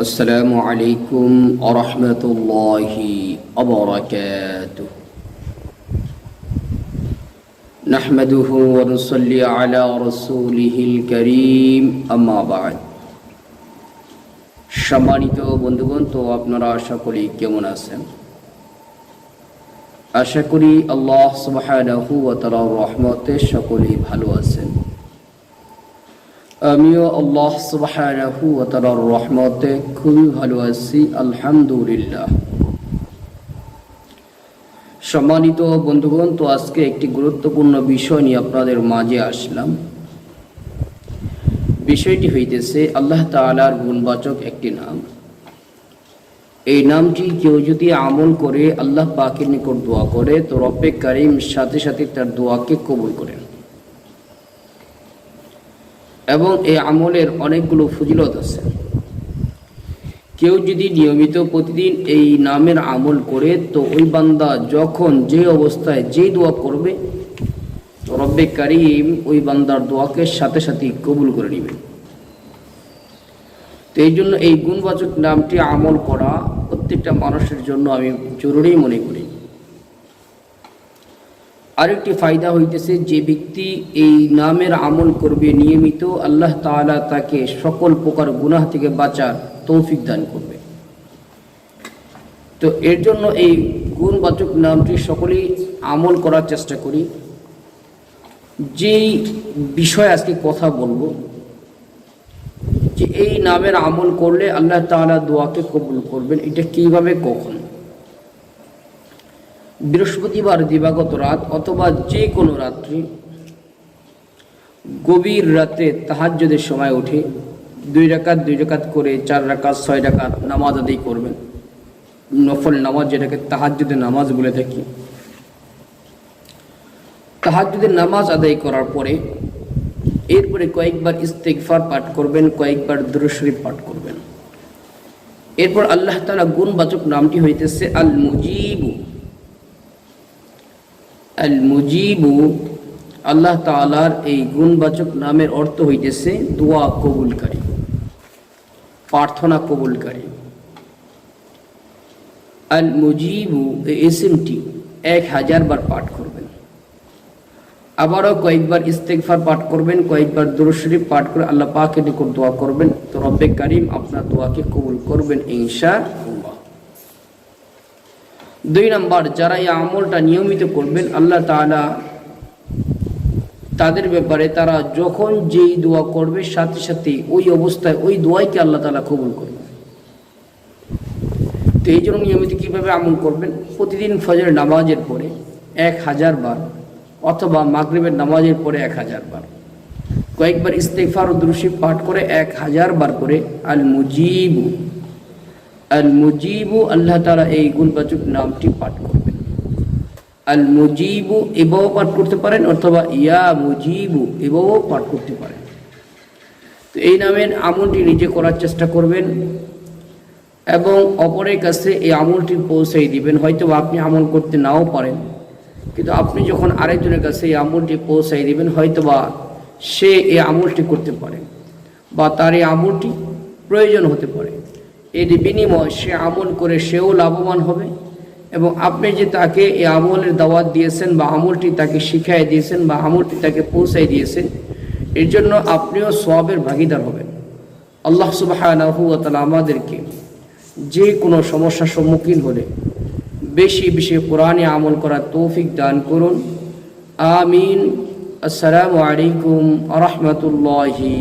السلام عليكم ورحمة الله وبركاته نحمده ونصلي على رسوله الكريم أما بعد সম্মানিত বন্ধুগণ তো আপনারা সকলেই কেমন আছেন আশা করি আল্লাহ সুবহানাহু ওয়া তাআলার রহমতে সকলেই ভালো আছেন আমিও আল্লাহ তাআলার রহমতে খুবই ভালো আছি, আলহামদুলিল্লাহ। সম্মানিত বন্ধুগণ, তো আজকে একটি গুরুত্বপূর্ণ বিষয় নিয়ে আপনাদের মাঝে আসলাম। বিষয়টি হইতেছে আল্লাহ তাআলার গুণবাচক একটি নাম। এই নামটি কেউ যদি আমল করে আল্লাহ পাকের নিকট দোয়া করে, তো রব্বে কারিম সাথে সাথে তার দোয়াকে কবুল করেন। এবং এই আমলের অনেকগুলো ফজিলত আছে। কেউ যদি নিয়মিত প্রতিদিন এই নামের আমল করে, তো ওই বান্দা যখন যে অবস্থায় যে দোয়া করবে রব্বে কারিম ওই বান্দার দোয়াকে সাথে সাথে কবুল করে নেবেন। তো এই জন্য এই গুণবাচক নামটি আমল করা প্রত্যেকটা মানুষের জন্য আমি জরুরি মনে করি। আরেকটি ফায়দা হইতেছে, যে ব্যক্তি এই নামের আমল করবে নিয়মিত, আল্লাহ তাআলা তাকে সকল প্রকার গুনাহ থেকে বাঁচার তৌফিক দান করবে। তো এর জন্য এই গুণবাচক নামটি সকলেই আমল করার চেষ্টা করি। যেই বিষয় আজকে কথা বলব, যে এই নামের আমল করলে আল্লাহ তাআলা দোয়াকে কবুল করবেন, এটা কীভাবে, কখন? বৃহস্পতিবার দিবাগত রাত অথবা যে কোনো রাত্রি গভীর রাতে তাহাজ্জুদের সময় উঠে দুই রাকাত দুই রাকাত করে চার রাকাত, ছয় রাকাত নামাজ আদায় করবেন। নফল নামাজ যেটাকে তাহাজ্জুদের নামাজ বলে থাকি। তাহাজ্জুদের নামাজ আদায় করার পরে এরপরে কয়েকবার ইস্তেকফার পাঠ করবেন, কয়েকবার দুরুশরীফ পাঠ করবেন। এরপর আল্লাহ তাআলা গুণবাচক নামটি হইতেছে আল মুজিবু আল মুজিবু আল্লাহ তাআলার এই গুণবাচক নামের অর্থ হইতেছে দোয়া কবুলকারী, প্রার্থনা কবুলকারী। আল মুজিবু এসএমটি এক হাজার বার পাঠ করবেন। আবারও কয়েকবার ইস্তেকফার পাঠ করবেন, কয়েকবার দুরুশরীফ পাঠ করে আল্লাহ পাকের নিকট দোয়া করবেন। তো রব্বে কারিম আপনার দোয়াকে কবুল করবেন ইনশা দুই নম্বর, যারা এই আমলটা নিয়মিত করবেন, আল্লাহ তাআলা তাদের ব্যাপারে তারা যখন যেই দোয়া করবে, সাথে সাথে ওই অবস্থায় ওই দোয়াইকে আল্লাহ তাআলা কবুল করবে। তো এই জন্য নিয়মিত কীভাবে আমল করবেন? প্রতিদিন ফজর নামাজের পরে এক হাজার বার, অথবা মাগরিবের নামাজের পরে এক হাজার বার। কয়েকবার ইস্তেফার ও দুরুশি পাঠ করে এক হাজার বার করে আল মুজিবু আল মুজিবু আল্লাহ তালা এই গুণবাচক নামটি পাঠ করবেন। আল মুজিবু এবাও পাঠ করতে পারেন অথবা ইয়া মুজিবু এবাও পাঠ করতে পারেন। তো এই নামের আমলটি নিজে করার চেষ্টা করবেন এবং অপরের কাছে এই আমলটি পৌঁছাই দিবেন। হয়তো আপনি আমল করতে নাও পারেন, কিন্তু আপনি যখন আরেকজনের কাছে এই আমলটি পৌঁছাই দিবেন হয়তোবা সে এই আমলটি করতে পারে বা তার এই আমলটি প্রয়োজন হতে পারে। এর বিনিময় সে আমল করে সেও লাভবান হবে এবং আপনি যে তাকে এই আমলের দাওয়াত দিয়েছেন বা আমলটি তাকে শিখাই দিয়েছেন বা আমলটি তাকে পৌঁছাই দিয়েছেন, এর জন্য আপনিও সবের ভাগিদার হবেন। আল্লাহ সুবাহ আমাদেরকে যে কোনো সমস্যার সম্মুখীন হলে বেশি বেশি কোরআনে আমল করার তৌফিক দান করুন। আমিন। আসসালামু আলাইকুম আ রহমতুল্লাহি